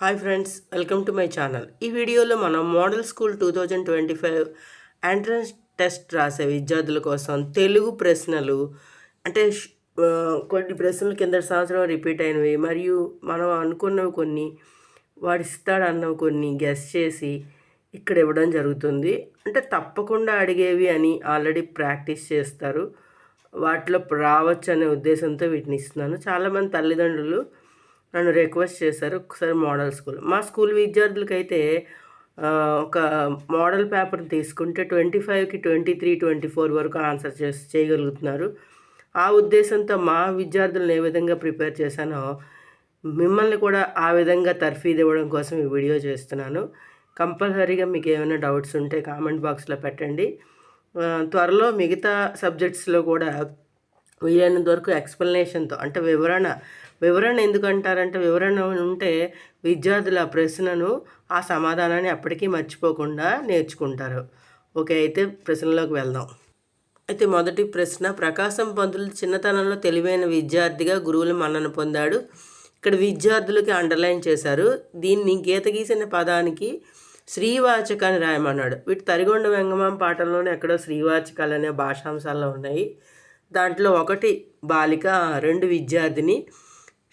Hi friends welcome to my channel. ఈ వీడియోలో మనం model school two thousand twenty five entrance test రాసే విద్యార్థుల కోసం తెలుగు ప్రశ్నలు అంటే కొన్ని ప్రశ్నలు కింద సంవత్సరం రిపీట్ అయినవి మరియు మనం అనుకున్నవి కొన్ని వాడు ఇస్తాడన్నవి కొన్ని గెస్ చేసి ఇక్కడ ఇవ్వడం జరుగుతుంది. అంటే తప్పకుండా అడిగేవి అని ఆల్రెడీ ప్రాక్టీస్ చేస్తారు. వాటిలో రావచ్చు అనే ఉద్దేశంతో వీటిని ఇస్తున్నాను. చాలామంది తల్లిదండ్రులు నన్ను రిక్వెస్ట్ చేశారు ఒకసారి మోడల్ స్కూల్. మా స్కూల్ విద్యార్థులకైతే ఒక మోడల్ పేపర్ తీసుకుంటే ట్వంటీ ఫైవ్కి ట్వంటీ త్రీ ట్వంటీ ఫోర్ వరకు ఆన్సర్ చేసి చేయగలుగుతున్నారు. ఆ ఉద్దేశంతో మా విద్యార్థులను ఏ విధంగా ప్రిపేర్ చేశానో మిమ్మల్ని కూడా ఆ విధంగా తర్ఫీదు ఇవ్వడం కోసం ఈ వీడియో చేస్తున్నాను. కంపల్సరీగా మీకు ఏమైనా డౌట్స్ ఉంటే కామెంట్ బాక్స్లో పెట్టండి. త్వరలో మిగతా సబ్జెక్ట్స్లో కూడా వీలైనంత వరకు ఎక్స్ప్లెనేషన్తో అంటే వివరణ వివరణ ఎందుకంటారంటే వివరణ ఉంటే విద్యార్థులు ఆ ప్రశ్నను ఆ సమాధానాన్ని అప్పటికీ మర్చిపోకుండా నేర్చుకుంటారు. ఓకే అయితే ప్రశ్నలోకి వెళ్దాం. అయితే మొదటి ప్రశ్న ప్రకాశం పంతులు చిన్నతనంలో తెలివైన విద్యార్థిగా గురువుల మన్నన పొందాడు. ఇక్కడ విద్యార్థులకి అండర్లైన్ చేశారు. దీన్ని గీత గీసిన పదానికి శ్రీవాచకాన్ని రాయమన్నాడు. వీటి తరిగొండ వెంగమాం పాటల్లోనే ఎక్కడో శ్రీవాచకాలు అనే భాషాంశాల్లో ఉన్నాయి. దాంట్లో ఒకటి బాలిక రెండు విద్యార్థిని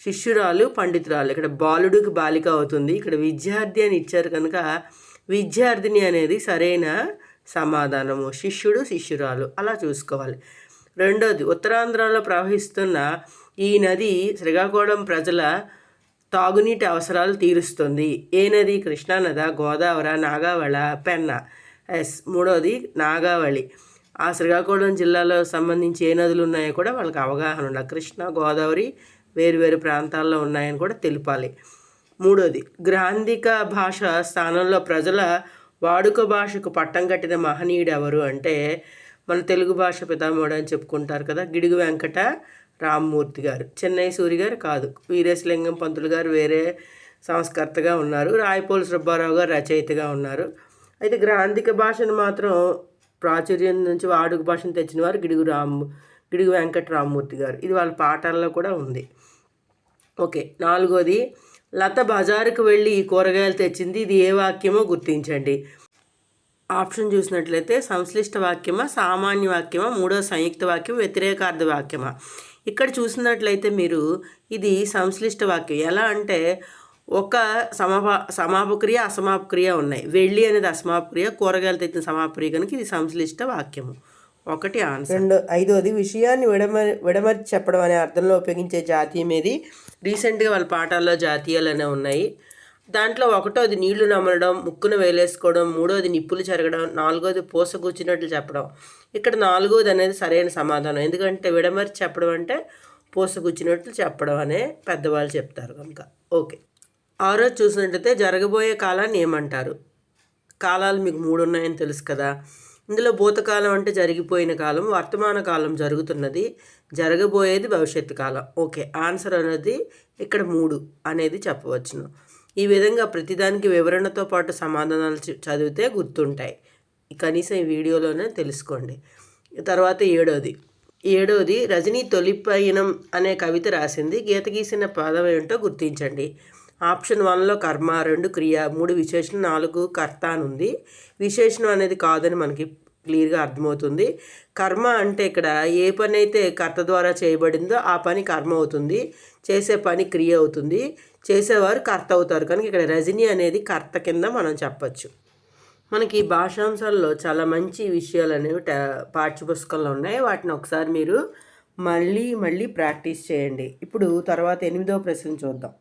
శిష్యురాలు పండితురాలు. ఇక్కడ బాలుడికి బాలిక అవుతుంది. ఇక్కడ విద్యార్థి అని ఇచ్చారు కనుక విద్యార్థిని అనేది సరైన సమాధానము. శిష్యుడు శిష్యురాలు. అలా చూసుకోవాలి. రెండోది ఉత్తరాంధ్రలో ప్రవహిస్తున్న ఈ నది శ్రీకాకుళం ప్రజల తాగునీటి అవసరాలు తీరుస్తుంది. ఏ నది? కృష్ణానద గోదావరి నాగావళ పెన్న. ఎస్ మూడోది నాగావళి. ఆ శ్రీకాకుళం జిల్లాలో సంబంధించి ఏ నదులు ఉన్నాయో కూడా వాళ్ళకి అవగాహన ఉండాలి. కృష్ణ గోదావరి వేరు వేరు ప్రాంతాల్లో ఉన్నాయని కూడా తెలిపాలి. మూడోది గ్రాంధిక భాష స్థానంలో ప్రజల వాడుక భాషకు పట్టం కట్టిన మహనీయుడు ఎవరు అంటే మన తెలుగు భాష పితామహుడు అని చెప్పుకుంటారు కదా గిడుగు వెంకట రామ్మూర్తి గారు. చెన్నై సూరి గారు కాదు. వీరేశలింగం పంతులు గారు వేరే సంస్కర్తగా ఉన్నారు. రాయపోలు సుబ్బారావు గారు రచయితగా ఉన్నారు. అయితే గ్రాంధిక భాషను మాత్రం ప్రాచుర్యం నుంచి వాడుక భాషను తెచ్చిన వారు గిడుగు రామ్ గిడుగు వెంకటరామమూర్తి గారు. ఇది వాళ్ళ పాఠాల్లో కూడా ఉంది. ఓకే నాలుగోది లత బజారుకు వెళ్ళి ఈ కూరగాయలు తెచ్చింది. ఇది ఏ వాక్యమో గుర్తించండి. ఆప్షన్ చూసినట్లయితే సంశ్లిష్ట వాక్యమా సామాన్య వాక్యమా మూడో సంయుక్త వాక్యం వ్యతిరేకార్థ వాక్యమా? ఇక్కడ చూసినట్లయితే మీరు ఇది సంశ్లిష్ట వాక్యం. ఎలా అంటే ఒక సమాప సమాపక్రియ అసమాపక్రియ ఉన్నాయి. వెళ్ళి అనేది అసమాపక్రియ కూరగాయలు తెచ్చిన సమాపక్రియ కనుక ఇది సంశ్లిష్ట వాక్యము. ఒకటి ఆన్సర్. రెండు ఐదోది విషయాన్ని విడమ విడమర్చి చెప్పడం అనే అర్థంలో ఉపయోగించే జాతీయం ఏది? రీసెంట్గా వాళ్ళ పాఠాల్లో జాతీయాలు అనేవి ఉన్నాయి. దాంట్లో ఒకటోది నీళ్ళు నమలడం ముక్కును వేలేసుకోవడం మూడోది నిప్పులు చెరగడం నాలుగోది పూసగుచ్చినట్లు చెప్పడం. ఇక్కడ నాలుగోది అనేది సరైన సమాధానం. ఎందుకంటే విడమర్చి చెప్పడం అంటే పూసగుచ్చినట్లు చెప్పడం అనే పెద్దవాళ్ళు చెప్తారు కనుక. ఓకే. ఆరో చూసినట్లయితే జరగబోయే కాలాన్ని ఏమంటారు? కాలాలు మీకు మూడు ఉన్నాయని తెలుసు కదా. ఇందులో భూతకాలం అంటే జరిగిపోయిన కాలం వర్తమాన కాలం జరుగుతున్నది జరగబోయేది భవిష్యత్తు కాలం. ఓకే ఆన్సర్ అనేది ఇక్కడ మూడు అనేది చెప్పవచ్చును. ఈ విధంగా ప్రతిదానికి వివరణతో పాటు సమాధానాలు చదివితే గుర్తుంటాయి. కనీసం ఈ వీడియోలోనే తెలుసుకోండి. తర్వాత ఏడోది. ఏడోది రజనీ తొలిపయనం అనే కవిత రాసింది. గీత గీసిన పాదం ఏంటో గుర్తించండి. ఆప్షన్ వన్లో కర్మ రెండు క్రియ మూడు విశేషణం నాలుగు కర్త అని ఉంది. విశేషణం అనేది కాదని మనకి క్లియర్గా అర్థమవుతుంది. కర్మ అంటే ఇక్కడ ఏ పని అయితే కర్త ద్వారా చేయబడిందో ఆ పని కర్మ అవుతుంది. చేసే పని క్రియ అవుతుంది. చేసేవారు కర్త అవుతారు. కనుక ఇక్కడ రజని అనేది కర్త కింద మనం చెప్పచ్చు. మనకి భాషాంశాల్లో చాలా మంచి విషయాలు అనేవి పాఠ్యపుస్తకంలో ఉన్నాయి. వాటిని ఒకసారి మీరు మళ్ళీ మళ్ళీ ప్రాక్టీస్ చేయండి. ఇప్పుడు తర్వాత ఎనిమిదవ ప్రశ్న చూద్దాం.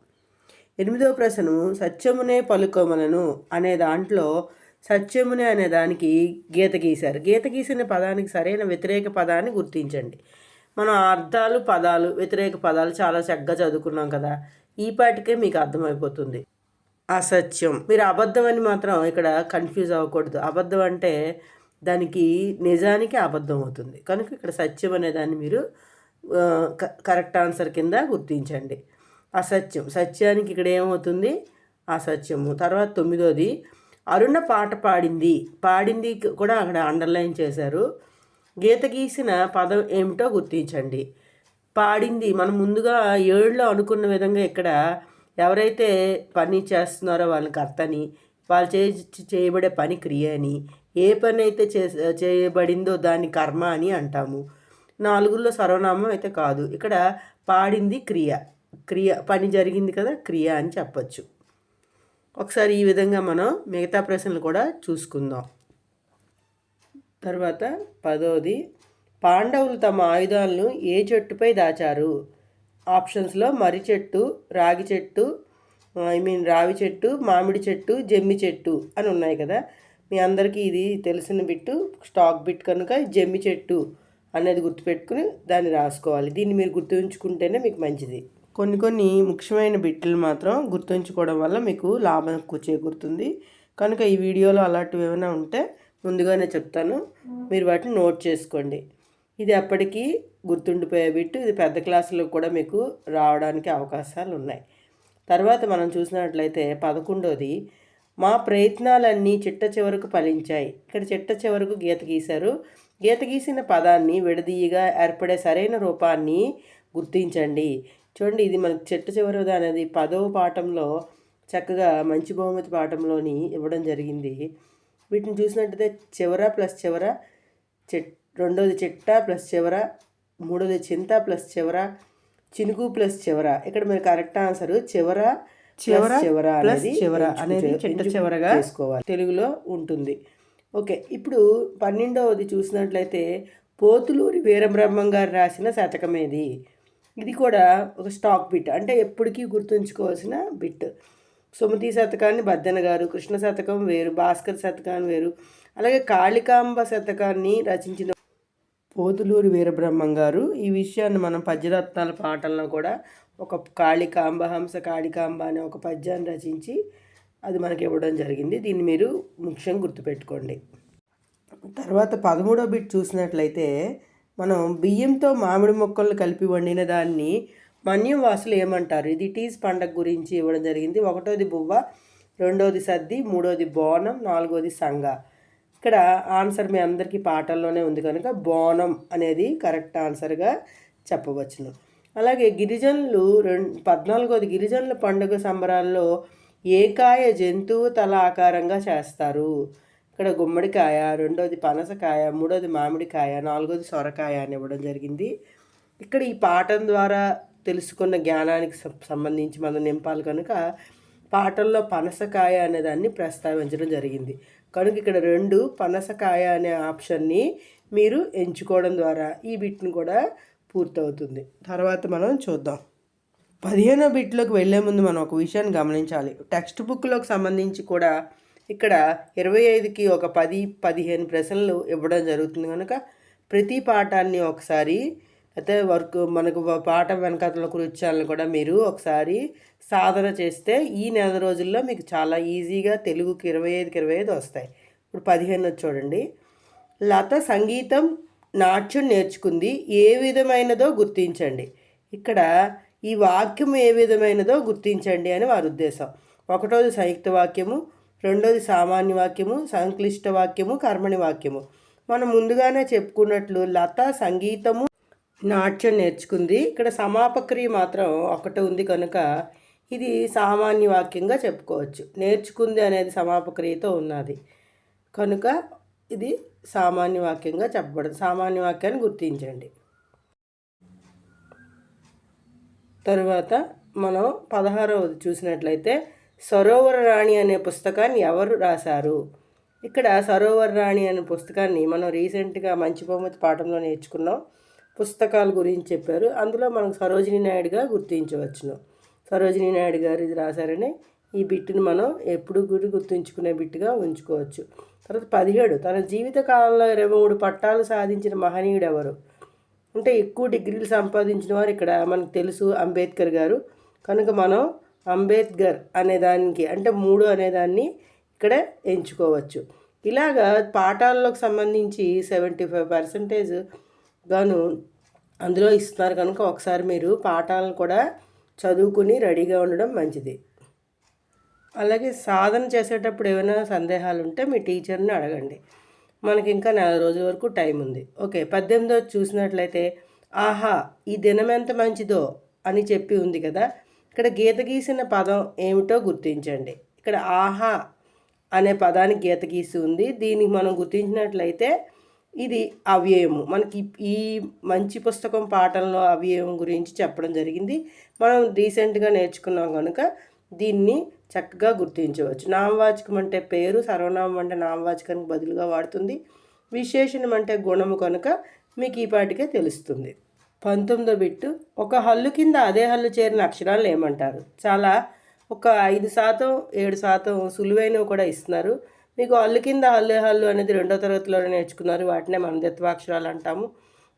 ఎనిమిదవ ప్రశ్న సత్యమునే పలుకోమలను అనే దాంట్లో సత్యమునే అనే దానికి గీత గీశారు. గీత గీసిన పదానికి సరైన వ్యతిరేక పదాన్ని గుర్తించండి. మనం అర్థాలు పదాలు వ్యతిరేక పదాలు చాలా చక్కగా చదువుకున్నాం కదా ఈ పాటికే మీకు అర్థమైపోతుంది. అసత్యం. మీరు అబద్ధం అని మాత్రం ఇక్కడ కన్ఫ్యూజ్ అవ్వకూడదు. అబద్ధం అంటే దానికి నిజానికి అబద్ధం అవుతుంది. కనుక ఇక్కడ సత్యం అనే దాన్ని మీరు క- కరెక్ట్ ఆన్సర్ కింద గుర్తించండి. అసత్యం. సత్యానికి ఇక్కడ ఏమవుతుంది? అసత్యము. తర్వాత తొమ్మిదోది అరుణ పాట పాడింది. పాడింది కూడా అక్కడ అండర్లైన్ చేశారు. గీత గీసిన పదం ఏమిటో గుర్తించండి. పాడింది మనం ముందుగా ఏడులో అనుకున్న విధంగా ఇక్కడ ఎవరైతే పని చేస్తున్నారో వాళ్ళకి కర్తని వాళ్ళు చే చేయబడే పని క్రియ అని ఏ పని అయితే చే చేయబడిందో దాన్ని కర్మ అని అంటాము. నాలుగుల్లో సర్వనామం అయితే కాదు. ఇక్కడ పాడింది క్రియ. క్రియ పని జరిగింది కదా క్రియ అని చెప్పచ్చు. ఒకసారి ఈ విధంగా మనం మిగతా ప్రశ్నలు కూడా చూసుకుందాం. తర్వాత పదోది పాండవులు తమ ఆయుధాలను ఏ చెట్టుపై దాచారు? ఆప్షన్స్లో మర్రి చెట్టు రాగి చెట్టు ఐ మీన్ రావి చెట్టు మామిడి చెట్టు జమ్మి చెట్టు అని ఉన్నాయి కదా. మీ అందరికీ ఇది తెలిసిన బిట్టు స్టాక్ బిట్ కనుక జమ్మి చెట్టు అనేది గుర్తుపెట్టుకుని దాన్ని రాసుకోవాలి. దీన్ని మీరు గుర్తుంచుకుంటేనే మీకు మంచిది. కొన్ని కొన్ని ముఖ్యమైన బిట్లు మాత్రం గుర్తుంచుకోవడం వల్ల మీకు లాభం ఎక్కువ చేకూరుతుంది. కనుక ఈ వీడియోలో అలాంటివి ఏమైనా ఉంటే ముందుగానే చెప్తాను. మీరు వాటిని నోట్ చేసుకోండి. ఇది అప్పటికి గుర్తుండిపోయే బిట్టు. ఇది పెద్ద క్లాసులో కూడా మీకు రావడానికి అవకాశాలు ఉన్నాయి. తర్వాత మనం చూసినట్లయితే పదకొండోది. మా ప్రయత్నాలన్నీ చిట్ట చివరకు ఫలించాయి. ఇక్కడ చిట్ట చివరకు గీత గీశారు. గీత గీసిన పదాన్ని విడదీయగా ఏర్పడే సరైన రూపాన్ని గుర్తించండి. చూడండి ఇది మనకి చిట్ట చివరిది అనేది పదవ పాఠంలో చక్కగా మంచి బహుమతి పాఠంలోని ఇవ్వడం జరిగింది. వీటిని చూసినట్టయితే చివర ప్లస్ చివర చెట్ రెండోది చిట్ట ప్లస్ చివర మూడోది చింత ప్లస్ చివర చినుకు ప్లస్ చివర. ఇక్కడ మీరు కరెక్ట్ ఆన్సర్ చివర చివర చివర అనేది చివర అనేది చిట్ట చివరగా చేసుకోవాలి తెలుగులో ఉంటుంది. ఓకే ఇప్పుడు పన్నెండవది చూసినట్లయితే పోతులూరి వీరబ్రహ్మం గారు రాసిన శతకమేది. ఇది కూడా ఒక స్టాక్ బిట్. అంటే ఎప్పటికీ గుర్తుంచుకోవాల్సిన బిట్. సుమతి శతకాన్ని బద్దెన గారు కృష్ణ శతకం వేరు భాస్కర్ శతకాన్ని వేరు అలాగే కాళికాంబ శతకాన్ని రచించిన పోతులూరి వీరబ్రహ్మం గారు. ఈ విషయాన్ని మనం పద్యరత్నాల పాటల్లో కూడా ఒక కాళికాంబ హంస కాళికాంబ అనే ఒక పద్యాన్ని రచించి అది మనకి ఇవ్వడం జరిగింది. దీన్ని మీరు ముఖ్యంగా గుర్తుపెట్టుకోండి. తర్వాత పదమూడో బిట్ చూసినట్లయితే మనం బియ్యంతో మామిడి మొక్కలను కలిపి వండిన దాన్ని మన్యం వాసులు ఏమంటారు? ఇది టీస్ పండగ గురించి ఇవ్వడం జరిగింది. ఒకటోది బువ్వ రెండోది సద్ది మూడోది బోనం నాలుగోది సంగ. ఇక్కడ ఆన్సర్ మీ అందరికీ పాటల్లోనే ఉంది కనుక బోనం అనేది కరెక్ట్ ఆన్సర్గా చెప్పవచ్చును. అలాగే గిరిజనులు రెండు పద్నాలుగోది గిరిజనుల పండుగ సంబరాల్లో ఏకాయ జంతువు తల ఆకారంగా చేస్తారు. ఇక్కడ గుమ్మడికాయ రెండోది పనసకాయ మూడోది మామిడికాయ నాలుగోది సొరకాయ అని ఇవ్వడం జరిగింది. ఇక్కడ ఈ పాఠం ద్వారా తెలుసుకున్న జ్ఞానానికి సంబంధించి మనం నింపాలి కనుక పాటల్లో పనసకాయ అనే దాన్ని ప్రస్తావించడం జరిగింది. కనుక ఇక్కడ రెండు పనసకాయ అనే ఆప్షన్ని మీరు ఎంచుకోవడం ద్వారా ఈ బిట్ని కూడా పూర్తవుతుంది. తర్వాత మనం చూద్దాం. పదిహేనో బిట్లోకి వెళ్ళే ముందు మనం ఒక విషయాన్ని గమనించాలి. టెక్స్ట్ బుక్లోకి సంబంధించి కూడా ఇక్కడ ఇరవై ఐదుకి ఒక పది పదిహేను ప్రశ్నలు ఇవ్వడం జరుగుతుంది. కనుక ప్రతి పాఠాన్ని ఒకసారి అయితే వర్క్ మనకు పాఠం వెనకాతల కృత్యాలను కూడా మీరు ఒకసారి సాధన చేస్తే ఈ నెల రోజుల్లో మీకు చాలా ఈజీగా తెలుగుకి ఇరవై ఐదుకి ఇరవై ఐదు వస్తాయి. ఇప్పుడు పదిహేను చూడండి. లత సంగీతం నాట్యం నేర్చుకుంది. ఏ విధమైనదో గుర్తించండి. ఇక్కడ ఈ వాక్యం ఏ విధమైనదో గుర్తించండి అని వారి ఉద్దేశం. ఒకటోది సంయుక్త వాక్యము రెండోది సామాన్య వాక్యము సంక్లిష్ట వాక్యము కర్మణి వాక్యము. మనం ముందుగానే చెప్పుకున్నట్లు లత సంగీతము నాట్యం నేర్చుకుంది. ఇక్కడ సమాపక్రియ మాత్రం ఒకటి ఉంది కనుక ఇది సామాన్య వాక్యంగా చెప్పుకోవచ్చు. నేర్చుకుంది అనేది సమాపక్రియతో ఉన్నది. కనుక ఇది సామాన్య వాక్యంగా చెప్పబడదు. సామాన్య వాక్యాన్ని గుర్తించండి. తరువాత మనం పదహారవది చూసినట్లయితే సరోవర రాణి అనే పుస్తకాన్ని ఎవరు రాశారు? ఇక్కడ సరోవర రాణి అనే పుస్తకాన్ని మనం రీసెంట్గా మంచి బహుమతి పాఠంలో నేర్చుకున్నాం. పుస్తకాల గురించి చెప్పారు. అందులో మనం సరోజిని నాయుడుగా గుర్తించవచ్చును. సరోజిని నాయుడు గారు ఇది రాశారని ఈ బిట్టుని మనం ఎప్పుడు గురి గుర్తుంచుకునే బిట్టుగా ఉంచుకోవచ్చు. తర్వాత పదిహేడు తన జీవిత కాలంలో ఇరవై మూడు పట్టాలు సాధించిన మహనీయుడు ఎవరు? అంటే ఎక్కువ డిగ్రీలు సంపాదించిన వారు ఇక్కడ మనకు తెలుసు అంబేద్కర్ గారు. కనుక మనం అంబేద్కర్ అనేదానికి అంటే మూడు అనేదాన్ని ఇక్కడ ఎంచుకోవచ్చు. ఇలాగా పాఠాలకు సంబంధించి సెవెంటీ ఫైవ్ పర్సెంటేజ్ గాను అందులో ఇస్తున్నారు కనుక ఒకసారి మీరు పాఠాలను కూడా చదువుకుని రెడీగా ఉండడం మంచిది. అలాగే సాధన చేసేటప్పుడు ఏమైనా సందేహాలు ఉంటే మీ టీచర్ని అడగండి. మనకి ఇంకా నెల రోజుల వరకు టైం ఉంది. ఓకే పద్దెనిమిదో చూసినట్లయితే ఆహా ఈ దినం ఎంత మంచిదో అని చెప్పి ఉంది కదా. ఇక్కడ గీత గీసిన పదం ఏమిటో గుర్తించండి. ఇక్కడ ఆహా అనే పదానికి గీత గీసి ఉంది. దీనికి మనం గుర్తించినట్లయితే ఇది అవ్యయము. మనకి ఈ మంచి పుస్తకం పాఠంలో అవ్యయం గురించి చెప్పడం జరిగింది. మనం రీసెంట్గా నేర్చుకున్నాం కనుక దీన్ని చక్కగా గుర్తించవచ్చు. నామవాచకం అంటే పేరు సర్వనామం అంటే నామవాచకానికి బదులుగా వాడుతుంది. విశేషణం అంటే గుణము కనుక మీకు ఈ పాటికే తెలుస్తుంది. పంతొమ్మిదో బిట్టు. ఒక హల్లు కింద అదే హల్లు చేరిన అక్షరాలు ఏమంటారు? చాలా ఒక ఐదు శాతం ఏడు శాతం సులువైనవి కూడా ఇస్తున్నారు. మీకు హల్లు కింద హల్లు హల్లు అనేది రెండో తరగతిలోనే నేర్చుకున్నారు. వాటినే మనం దత్వాక్షరాలు అంటాము.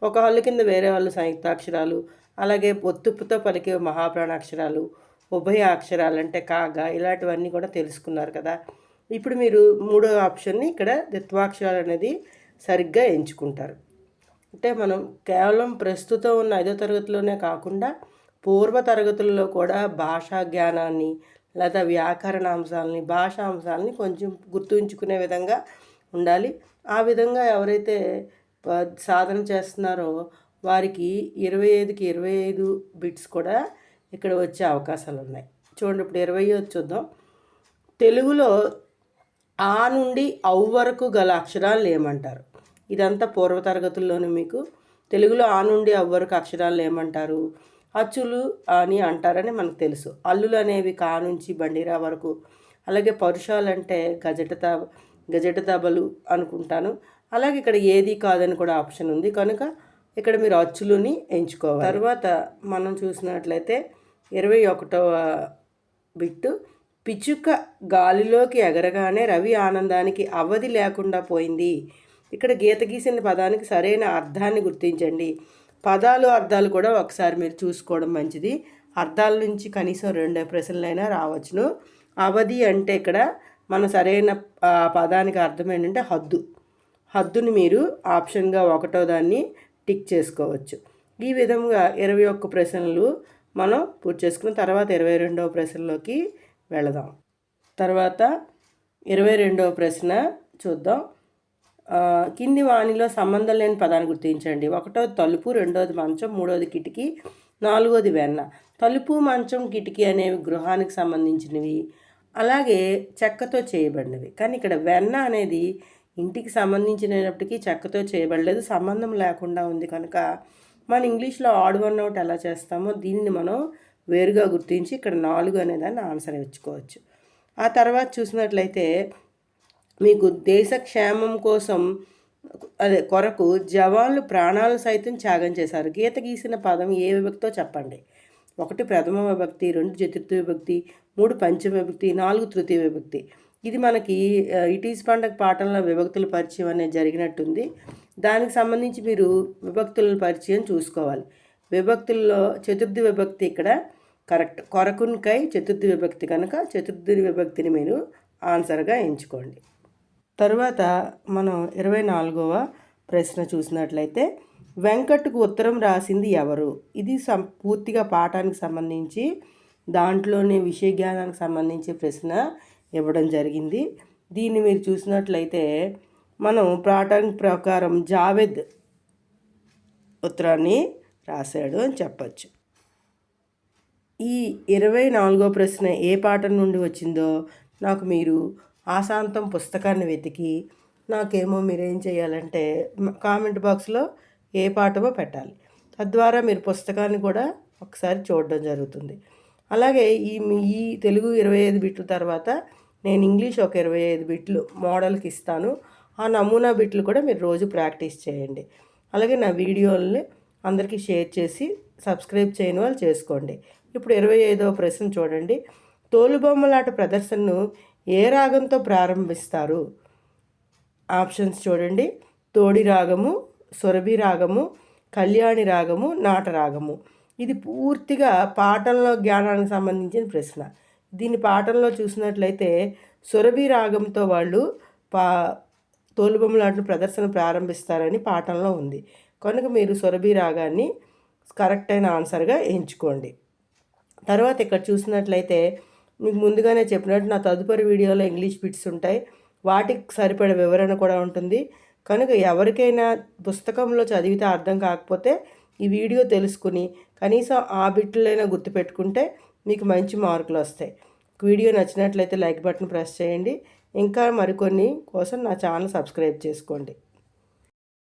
ఒక హల్లు కింద వేరే వాళ్ళు సంయుక్తాక్షరాలు అలాగే ఒత్తుపుతో పలికే మహాప్రాణాక్షరాలు ఉభయ అక్షరాలు అంటే కాగా ఇలాంటివన్నీ కూడా తెలుసుకున్నారు కదా. ఇప్పుడు మీరు మూడో ఆప్షన్ని ఇక్కడ దిత్వాక్షరాలు అనేది సరిగ్గా ఎంచుకుంటారు. అంటే మనం కేవలం ప్రస్తుతం ఉన్న ఐదో తరగతిలోనే కాకుండా పూర్వ తరగతుల్లో కూడా భాషా జ్ఞానాన్ని లేదా వ్యాకరణ అంశాలని భాషా అంశాలని కొంచెం గుర్తుంచుకునే విధంగా ఉండాలి. ఆ విధంగా ఎవరైతే సాధన చేస్తున్నారో వారికి ఇరవై ఐదుకి ఇరవై ఐదు బిట్స్ కూడా ఇక్కడ వచ్చే అవకాశాలు ఉన్నాయి. చూడండి ఇప్పుడు ఇరవై చూద్దాం. తెలుగులో ఆ నుండి అవ్ వరకు గల అక్షరాలు ఏమంటారు? ఇదంతా పూర్వ తరగతుల్లోనే మీకు. తెలుగులో ఆ నుండి అవ్వరకు అక్షరాలు ఏమంటారు? అచ్చులు అని అంటారని మనకు తెలుసు. అల్లులు అనేవి కా నుంచి బండిరా వరకు. అలాగే పరుషాలు అంటే గజట త గజట దబలు అనుకుంటాను. అలాగే ఇక్కడ ఏది కాదని కూడా ఆప్షన్ ఉంది. కనుక ఇక్కడ మీరు అచ్చులుని ఎంచుకోవాలి. తర్వాత మనం చూసినట్లయితే ఇరవై ఒకటవ బిట్టు. పిచ్చుక గాలిలోకి ఎగరగానే రవి ఆనందానికి అవధి లేకుండా పోయింది. ఇక్కడ గీత గీసిన పదానికి సరైన అర్థాన్ని గుర్తించండి. పదాలు అర్థాలు కూడా ఒకసారి మీరు చూసుకోవడం మంచిది. అర్థాల నుంచి కనీసం రెండు ప్రశ్నలైనా రావచ్చును. అవధి అంటే ఇక్కడ మన సరైన పదానికి అర్థం ఏంటంటే హద్దు. హద్దుని మీరు ఆప్షన్గా ఒకటో దాన్ని టిక్ చేసుకోవచ్చు. ఈ విధంగా ఇరవై ఒక్క ప్రశ్నలు మనం పూర్తి చేసుకున్న తర్వాత ఇరవై రెండవ ప్రశ్నలోకి వెళదాం. తర్వాత ఇరవై రెండవ ప్రశ్న చూద్దాం. కింది వాణిలో సంబంధం లేని పదాన్ని గుర్తించండి. ఒకటో తలుపు రెండోది మంచం మూడోది కిటికీ నాలుగోది వెన్న. తలుపు మంచం కిటికీ అనేవి గృహానికి సంబంధించినవి. అలాగే చెక్కతో చేయబడినవి. కానీ ఇక్కడ వెన్న అనేది ఇంటికి సంబంధించినప్పటికీ చెక్కతో చేయబడలేదు. సంబంధం లేకుండా ఉంది కనుక మన ఇంగ్లీష్లో ఆడ్ వన్ అవుట్ ఎలా చేస్తామో దీన్ని మనం వేరుగా గుర్తించి ఇక్కడ నాలుగు అనేదాన్ని ఆన్సర్ ఇచ్చుకోవచ్చు ఆ తర్వాత చూసినట్లయితే మీకు దేశ క్షేమం కోసం అదే కొరకు జవాన్లు ప్రాణాలు సైతం త్యాగం చేశారు. గీత గీసిన పదం ఏ విభక్తితో చెప్పండి? ఒకటి ప్రథమ విభక్తి రెండు చతుర్థ విభక్తి మూడు పంచమ విభక్తి నాలుగు తృతీయ విభక్తి. ఇది మనకి ఇటీస్ పండగ పాఠంలో విభక్తుల పరిచయం అనేది జరిగినట్టుంది. దానికి సంబంధించి మీరు విభక్తుల పరిచయం చూసుకోవాలి. విభక్తుల్లో చతుర్థి విభక్తి ఇక్కడ కరెక్ట్. కొరకునికై చతుర్థి విభక్తి కనుక చతుర్థి విభక్తిని మీరు ఆన్సర్గా ఎంచుకోండి. తరువాత మనం ఇరవై నాలుగవ ప్రశ్న చూసినట్లయితే వెంకట్కు ఉత్తరం రాసింది ఎవరు? ఇది సం పూర్తిగా పాఠానికి సంబంధించి దాంట్లోనే విషయ జ్ఞానానికి సంబంధించి ప్రశ్న ఇవ్వడం జరిగింది. దీన్ని మీరు చూసినట్లయితే మనం పాఠం ప్రకారం జావేద్ ఉత్తరాన్ని రాశాడు అని చెప్పచ్చు. ఈ ఇరవై నాలుగో ప్రశ్న ఏ పాఠం నుండి వచ్చిందో నాకు మీరు ఆశాంతం పుస్తకాన్ని వెతికి నాకేమో మీరేం చేయాలంటే కామెంట్ బాక్స్లో ఏ పాఠమో పెట్టాలి. తద్వారా మీరు పుస్తకాన్ని కూడా ఒకసారి చూడడం జరుగుతుంది. అలాగే ఈ ఈ తెలుగు ఇరవై ఐదు బిట్ల తర్వాత నేను ఇంగ్లీష్ ఒక ఇరవై ఐదు బిట్లు మోడల్కి ఇస్తాను. ఆ నమూనా బిట్లు కూడా మీరు రోజు ప్రాక్టీస్ చేయండి. అలాగే నా వీడియోల్ని అందరికీ షేర్ చేసి సబ్స్క్రైబ్ చేయని వాళ్ళు చేసుకోండి. ఇప్పుడు ఇరవై ఐదవ ప్రశ్న చూడండి. తోలుబొమ్మలాట ప్రదర్శనను ఏ రాగంతో ప్రారంభిస్తారు? ఆప్షన్స్ చూడండి. తోడి రాగము సురభి రాగము కళ్యాణి రాగము నాట రాగము. ఇది పూర్తిగా పాటల్లో జ్ఞానానికి సంబంధించిన ప్రశ్న. దీని పాటల్లో చూసినట్లయితే సురభి రాగంతో వాళ్ళు పా తోలుబొమ్మలాటను ప్రదర్శన ప్రారంభిస్తారని పాఠంలో ఉంది. కనుక మీరు సురభి రాగాన్ని కరెక్ట్ అయిన ఆన్సర్గా ఎంచుకోండి. తర్వాత ఇక్కడ చూసినట్లయితే మీకు ముందుగానే చెప్పినట్టు నా తదుపరి వీడియోలో ఇంగ్లీష్ బిట్స్ ఉంటాయి. వాటికి సరిపడే వివరణ కూడా ఉంటుంది. కనుక ఎవరికైనా పుస్తకంలో చదివితే అర్థం కాకపోతే ఈ వీడియో తెలుసుకుని కనీసం ఆ బిట్లైనా గుర్తుపెట్టుకుంటే మీకు మంచి మార్కులు వస్తాయి. వీడియో నచ్చినట్లయితే లైక్ బటన్ ప్రెస్ చేయండి. ఇంకా మరికొన్ని కోసం నా ఛానల్ సబ్స్క్రైబ్ చేసుకోండి.